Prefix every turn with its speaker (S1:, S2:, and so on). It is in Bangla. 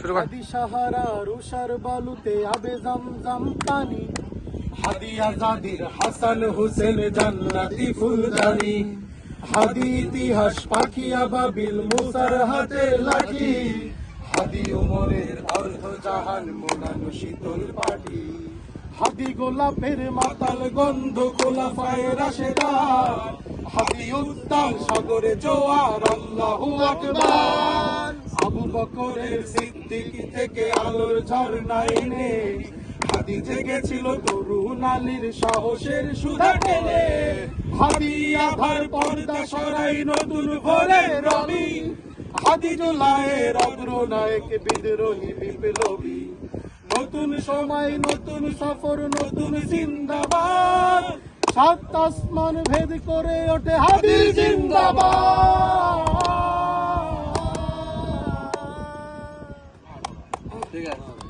S1: শুরু কর।
S2: হাদি সাহারা বালুতে আবে জমজম পানি। হাদি আজাদির হাসান হোসেন জান্নাতি ফুলদানি। হাদি ইতিহাস পাখি আবাবিল মুসার হাতে লাঠি। হাদি উমরের অর্ধ জাহান মোনানো শীতল পাটি। হাদি গোলাপের মাতাল গন্ধ গোলাফায় রাশেদার হাদি উত্তাল সাগরে জোয়ার, আল্লাহু আকবার। আবু বকরের সিদ্দিক থেকে আলোর ঝর্ণা এনে হাদি জেগেছিল তরুণ আলীর সাহসের সুধা টেনে। হাদি আধার পর্দা সরাই নতুন ভোরের রবি হাদি জুলাইয়ের অগ্রনায়ক বিদ্রোহী বিপ্লবী। নতুন সময়, নতুন সফর, নতুন জিন্দাবাদ। সাত আসমান ভেদ করে ওঠে হাদি জিন্দাবাদ।
S1: 这个。